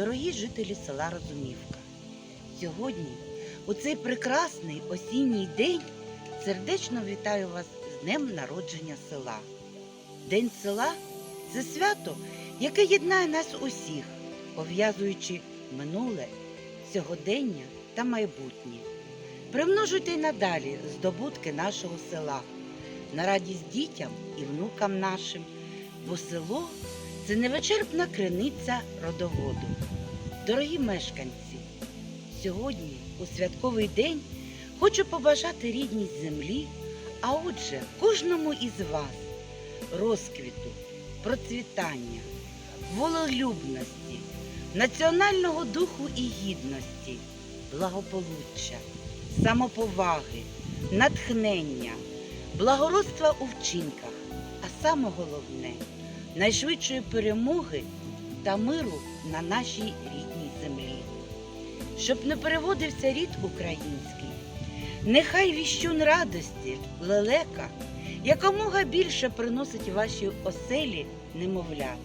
дорогі жителі села Розумівка. Сьогодні, у цей прекрасний осінній день, сердечно вітаю вас з днем народження села. День села це свято, яке єднає нас усіх, пов'язуючи минуле, сьогодення та майбутнє. Примножуйте й надалі здобутки нашого села на радість дітям і внукам нашим, бо село це невичерпна криниця родоводу. Дорогі мешканці, сьогодні, у святковий день, хочу побажати рідній землі, а отже, кожному із вас розквіту, процвітання, волелюбності, національного духу і гідності, благополуччя, самоповаги, натхнення, благородства у вчинках, а саме головне найшвидшої перемоги та миру на нашій рідній землі. Щоб не переводився рід український, нехай віщун радості, лелека, якомога більше приносить вашій оселі немовлят.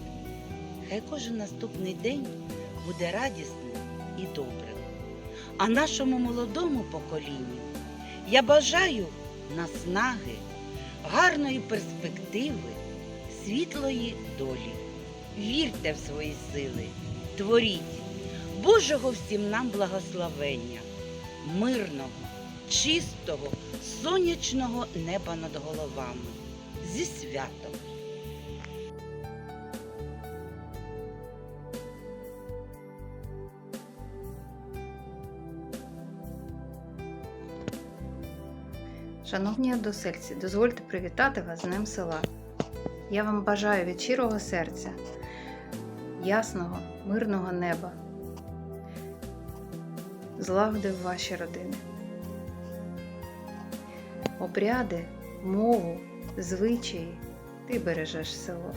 Хай кожен наступний день буде радісним і добрим. А нашому молодому поколінню я бажаю наснаги, гарної перспективи, світлої долі. Вірте в свої сили, творіть Божого всім нам благословення, мирного, чистого, сонячного неба над головами. Зі святом! Шановні односельці, дозвольте привітати вас з Днем села. Я вам бажаю від щирого серця, ясного, мирного неба, злагоди в ваші родини. Обряди, мову, звичаї ти бережеш село.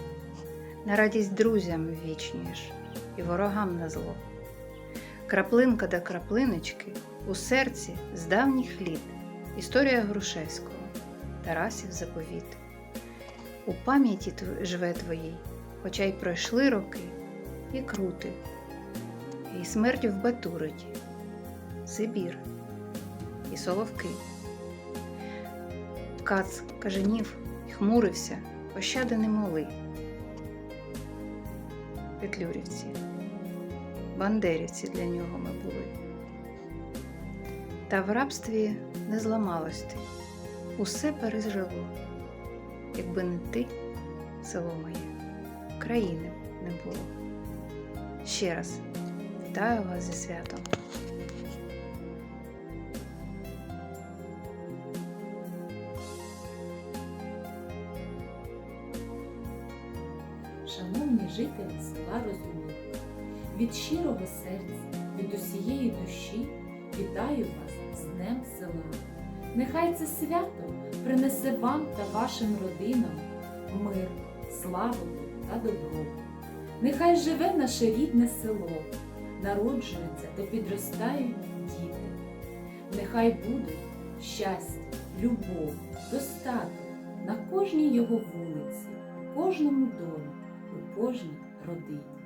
На радість друзям ввічнюєш і ворогам на зло. Краплинка до краплиночки у серці з давніх літ. Історія Грушевського, Тарасів заповіт. У пам'яті живе твоїй, хоча й пройшли роки, і крути, і смерть в Батуриті, Сибір, і Соловки. Кац каженів і хмурився, пощади не моли. Петлюрівці, бандерівці для нього ми були. Та в рабстві не зламалось ти, усе пережило. Якби не ти, село моє, країни не було. Ще раз вітаю вас зі святом. Шановні жителі села Розумівка, від щирого серця, від усієї душі вітаю вас з Днем села. Нехай це свято принесе вам та вашим родинам мир, славу та добро. Нехай живе наше рідне село, народжуються та підростають діти. Нехай будуть щастя, любов, достаток на кожній його вулиці, кожному домі, у кожній родині.